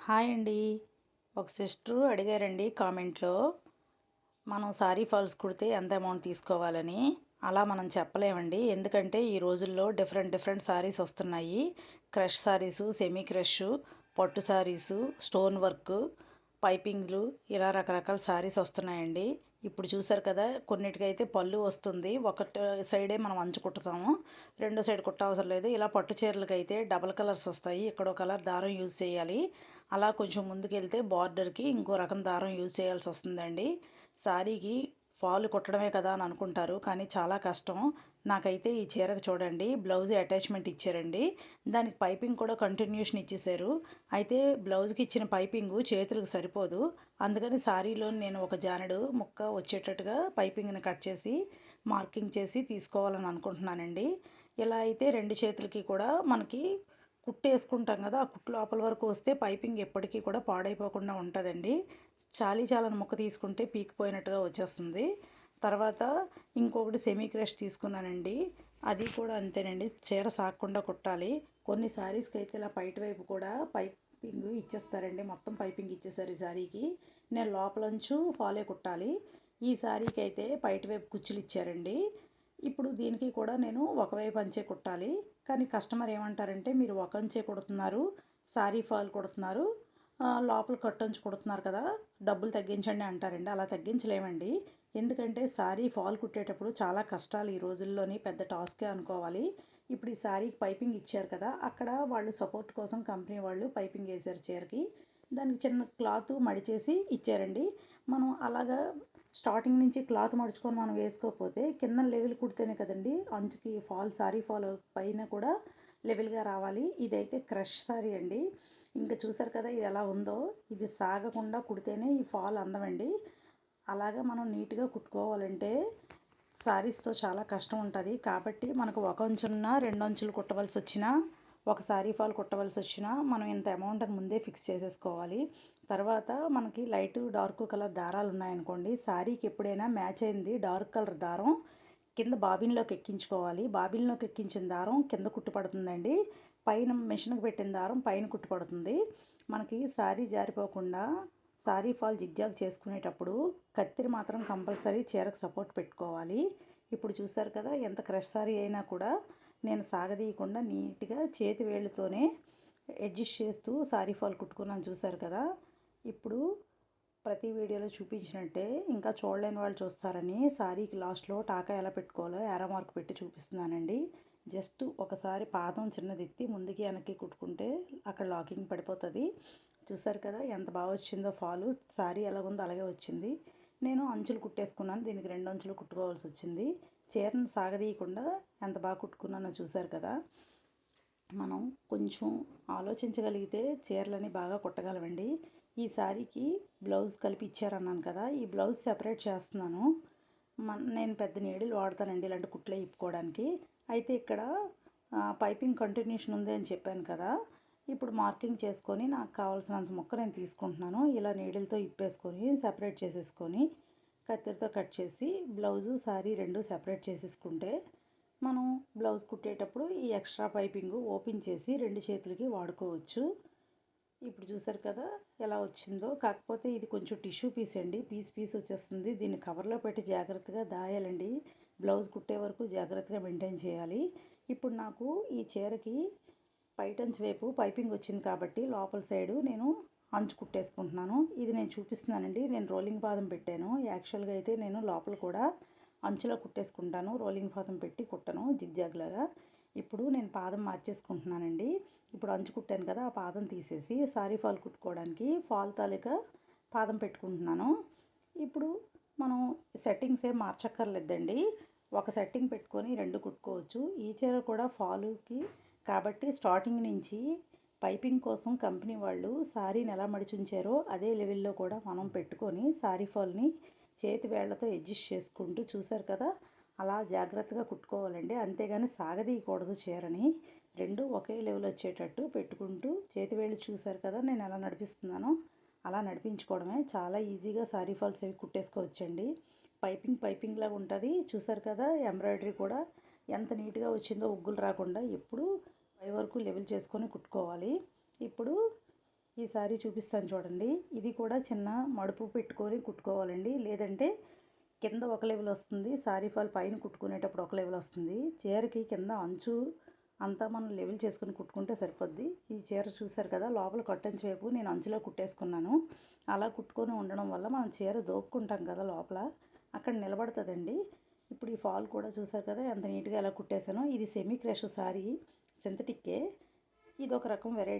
Hi అండి. ఒక sister అడిగారండి కామెంట్లో మనం సారీ ఫాల్స్ కుడితే ఎంత అమౌంట్ తీసుకోవాలని. అలా మనం చెప్పలేమండి. ఎందుకంటే ఈ రోజుల్లో డిఫరెంట్ డిఫరెంట్ సారీస్ వస్తున్నాయి. క్రష్ సారీసు సెమీ క్రష్ పట్టు సారీసు స్టోన్ వర్క్ పైపింగ్లు ఇలా రకరకాల సారీస్ వస్తున్నాయండి. ఇప్పుడు చూసారు కదా కొన్నిటికైతే పళ్ళు వస్తుంది. ఒకటి సైడే మనం అంచు కుట్టుతాము. రెండో సైడ్ కుట్ట అవసరం లేదు. ఇలా పట్టు చీరలకైతే అయితే డబల్ కలర్స్ వస్తాయి. ఇక్కడో కలర్ దారం యూజ్ చేయాలి. అలా కొంచెం ముందుకెళ్తే బార్డర్కి ఇంకో రకం దారం యూజ్ చేయాల్సి వస్తుందండి. శారీకి ఫాల్ కుట్టడమే కదా అని అనుకుంటారు. కానీ చాలా కష్టం. నాకైతే ఈ చీరకు చూడండి బ్లౌజ్ అటాచ్మెంట్ ఇచ్చారండి. దానికి పైపింగ్ కూడా కంటిన్యూషన్ ఇచ్చేసారు అయితే బ్లౌజ్కి ఇచ్చిన పైపింగ్ చేతులకు సరిపోదు. అందుకని సారీలో నేను ఒక జానడు ముక్క వచ్చేటట్టుగా పైపింగ్ని కట్ చేసి మార్కింగ్ చేసి తీసుకోవాలని అనుకుంటున్నానండి. ఇలా అయితే రెండు చేతులకి కూడా మనకి కుట్టు వేసుకుంటాం కదా ఆ కుట్టు లోపల వరకు వస్తే పైపింగ్ ఎప్పటికీ కూడా పాడైపోకుండా ఉంటుందండి. చాలీ చాలని ముక్క తీసుకుంటే పీకిపోయినట్టుగా వచ్చేస్తుంది. తర్వాత ఇంకొకటి సెమీ క్రష్ తీసుకున్నానండి. అది కూడా అంతేనండి. చీర సాగకుండా కుట్టాలి. కొన్ని శారీస్కి అయితే ఇలా బయట వైపు కూడా పైపింగ్ ఇచ్చేస్తారండి. మొత్తం పైపింగ్ ఇచ్చేసారు ఈ శారీకి నేను లోపలంచు ఫాలే కుట్టాలి. ఈ శారీకి అయితే బయట వైపు కుచ్చులు ఇచ్చారండి. ఇప్పుడు దీనికి కూడా నేను ఒకవైపు అంచే కుట్టాలి. కానీ కస్టమర్ ఏమంటారంటే మీరు ఒక అంచే కుడుతున్నారు శారీ ఫాల్ కుడుతున్నారు లోపల కట్టంచు కుడుతున్నారు కదా డబ్బులు తగ్గించండి అంటారండి. అలా తగ్గించలేమండి. ఎందుకంటే శారీ ఫాల్ కుట్టేటప్పుడు చాలా కష్టాలు ఈ రోజుల్లోని పెద్ద టాస్కే అనుకోవాలి. ఇప్పుడు ఈ సారీకి పైపింగ్ ఇచ్చారు కదా అక్కడ వాళ్ళు సపోర్ట్ కోసం కంపెనీ వాళ్ళు పైపింగ్ వేశారు చీరకి. దానికి చిన్న క్లాత్ మడిచేసి ఇచ్చారండి. మనం అలాగా స్టార్టింగ్ నుంచి క్లాత్ మడుచుకొని మనం వేసుకోకపోతే కింద లెవెల్ కుడితేనే కదండి. అంచుకి ఫాల్ సారీ ఫాల్ పైన కూడా లెవెల్గా రావాలి. ఇదైతే క్రష్ సారీ అండి. ఇంకా చూసారు కదా ఇది ఎలా ఉందో. ఇది సాగకుండా కుడితేనే ఈ ఫాల్ అందమండి. అలాగా మనం నీట్గా కుట్టుకోవాలంటే శారీస్తో చాలా కష్టం ఉంటుంది. కాబట్టి మనకు ఒక అంచున్న రెండు అంచులు కుట్టవలసి వచ్చినా ఒక శారీ ఫాల్ కుట్టవలసి వచ్చినా మనం ఇంత అమౌంట్ అని ముందే ఫిక్స్ చేసేసుకోవాలి. తర్వాత మనకి లైట్ డార్క్ కలర్ దారాలు ఉన్నాయనుకోండి శారీకి ఎప్పుడైనా మ్యాచ్ అయింది డార్క్ కలర్ దారం కింద బాబిన్లోకి ఎక్కించుకోవాలి. బాబిన్లోకి ఎక్కించిన దారం కింద కుట్టుపడుతుందండి. పైన మిషన్కి పెట్టిన దారం పైన కుట్టుపడుతుంది. మనకి శారీ జారిపోకుండా శారీ ఫాల్ జిగ్జాగ్ చేసుకునేటప్పుడు కత్తిరి మాత్రం కంపల్సరీ చీరకు సపోర్ట్ పెట్టుకోవాలి. ఇప్పుడు చూసారు కదా ఎంత క్రష్ సారీ అయినా కూడా నేను సాగదీయకుండా నీట్గా చేతి వేళ్ళతోనే అడ్జస్ట్ చేస్తూ సారీ ఫాల్ కుట్టుకున్నాను చూసారు కదా. ఇప్పుడు ప్రతి వీడియోలో చూపించినట్టే ఇంకా చూడలేని వాళ్ళు చూస్తారని సారీకి లాస్ట్లో టాకా ఎలా పెట్టుకోవాలో యారో మార్క్ పెట్టి చూపిస్తున్నానండి. జస్ట్ ఒకసారి పాదం చిన్నది ఎత్తి ముందుకి వెనక్కి కుట్టుకుంటే అక్కడ లాకింగ్ పడిపోతుంది. చూసారు కదా ఎంత బాగా వచ్చిందో ఫాలు సారీ ఎలా ఉందో అలాగే వచ్చింది. నేను అంచులు కుట్టేసుకున్నాను దీనికి రెండు అంచులు కుట్టుకోవాల్సి వచ్చింది. చీరను సాగదీయకుండా ఎంత బాగా కుట్టుకున్నానో చూశారు కదా. మనం కొంచెం ఆలోచించగలిగితే చీరలని బాగా కుట్టగలమండి ఈ సారీకి బ్లౌజ్ కలిపి ఇచ్చారన్నాను కదా ఈ బ్లౌజ్ సెపరేట్ చేస్తున్నాను. మన నేను పెద్ద నీడిలు వాడతానండి ఇలాంటి కుట్లే ఇప్పుకోవడానికి. అయితే ఇక్కడ పైపింగ్ కంటిన్యూషన్ ఉంది అని చెప్పాను కదా ఇప్పుడు మార్కింగ్ చేసుకొని నాకు కావాల్సినంత మొక్క నేను తీసుకుంటున్నాను. ఇలా నీడిల్తో ఇప్పేసుకొని సెపరేట్ చేసేసుకొని కత్తిరితో కట్ చేసి బ్లౌజు శారీ రెండు సెపరేట్ చేసేసుకుంటే మనం బ్లౌజ్ కుట్టేటప్పుడు ఈ ఎక్స్ట్రా పైపింగ్ ఓపెన్ చేసి రెండు చేతులకి వాడుకోవచ్చు. ఇప్పుడు చూసారు కదా ఎలా వచ్చిందో. కాకపోతే ఇది కొంచెం టిష్యూ పీస్ అండి. పీస్ పీస్ వచ్చేస్తుంది. దీన్ని కవర్లో పెట్టి జాగ్రత్తగా దాయాలండి. బ్లౌజ్ కుట్టే వరకు జాగ్రత్తగా మెయింటైన్ చేయాలి. ఇప్పుడు నాకు ఈ చీరకి పైటంచ్ వైపు పైపింగ్ వచ్చింది కాబట్టి లోపల సైడు నేను అంచు కుట్టేసుకుంటున్నాను ఇది నేను చూపిస్తున్నానండి. నేను రోలింగ్ పాదం పెట్టాను. యాక్చువల్గా అయితే నేను లోపల కూడా అంచులో కుట్టేసుకుంటాను. రోలింగ్ పాదం పెట్టి కుట్టను జిగ్జాగ్ లాగా ఇప్పుడు నేను పాదం మార్చేసుకుంటున్నానండి. ఇప్పుడు అంచు కుట్టాను కదా ఆ పాదం తీసేసి సారీ ఫాల్ కుట్టుకోవడానికి ఫాల్ తాలూకా పాదం పెట్టుకుంటున్నాను. ఇప్పుడు మనం సెట్టింగ్స్ ఏం మార్చక్కర్లేదండి. ఒక సెట్టింగ్ పెట్టుకొని రెండు కుట్టుకోవచ్చు. ఈ చీర కూడా ఫాలుకి కాబట్టి స్టార్టింగ్ నుంచి పైపింగ్ కోసం కంపెనీ వాళ్ళు సారీని ఎలా మడిచుంచారో అదే లెవెల్లో కూడా మనం పెట్టుకొని సారీ ఫాల్ని చేతి వేళ్ళతో అడ్జస్ట్ చేసుకుంటూ చూశారు కదా అలా జాగ్రత్తగా కుట్టుకోవాలండి. అంతేగాని సాగదీయకూడదు చీరని. రెండు ఒకే లెవెల్ వచ్చేటట్టు పెట్టుకుంటూ చేతి వేళ్ళు చూశారు కదా నేను ఎలా నడిపిస్తున్నానో అలా నడిపించుకోవడమే. చాలా ఈజీగా సారీ ఫాల్స్ అవి కుట్టేసుకోవచ్చండి. పైపింగ్ పైపింగ్ లాగా ఉంటుంది. చూసారు కదా ఎంబ్రాయిడరీ కూడా ఎంత నీట్గా వచ్చిందో ఉగ్గులు రాకుండా ఎప్పుడు పై వరకు లెవెల్ చేసుకొని కుట్టుకోవాలి. ఇప్పుడు ఈ సారీ చూపిస్తాను చూడండి. ఇది కూడా చిన్న మడుపు పెట్టుకొని కుట్టుకోవాలండి. లేదంటే కింద ఒక లెవెల్ వస్తుంది. సారీ ఫాల్ పైన కుట్టుకునేటప్పుడు ఒక లెవెల్ వస్తుంది. చీరకి కింద అంచు అంతా మనం లెవెల్ చేసుకుని కుట్టుకుంటే సరిపోద్ది. ఈ చీర చూసారు కదా లోపల కట్టంచి వైపు నేను అంచులో కుట్టేసుకున్నాను. అలా కుట్టుకొని ఉండడం వల్ల మనం చీర దోపుకుంటాం కదా లోపల అక్కడ నిలబడుతుందండి. ఇప్పుడు ఈ ఫాల్ కూడా చూసారు కదా ఎంత నీట్గా ఎలా కుట్టేశానో. ఇది సెమీ క్రష్ సారీ. సింథటిక్కే ఇది ఒక రకం వెరైటీ